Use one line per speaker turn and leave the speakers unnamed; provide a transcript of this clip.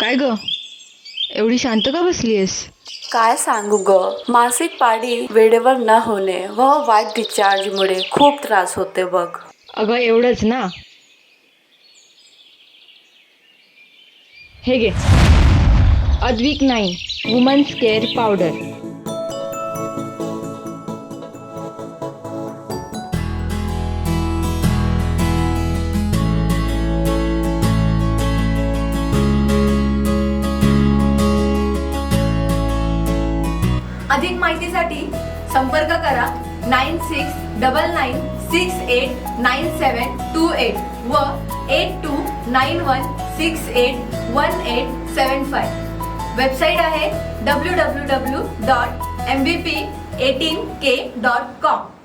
काय ग? एवढी शांत का बसलीयस?
काय सांगू ग? मासिक पाळी वेळेवर न होणे व वाईट डिस्चार्जमुळे खूप त्रास होते बघ.
अगं एवढंच ना? हे घे. Advik nine women's care powder
अधिक माहितीसाठी संपर्क करा nine six double nine six eight nine seven two eight व eight two nine one six eight one eight seven five website आहे W W W dot M B P eighteen K dot com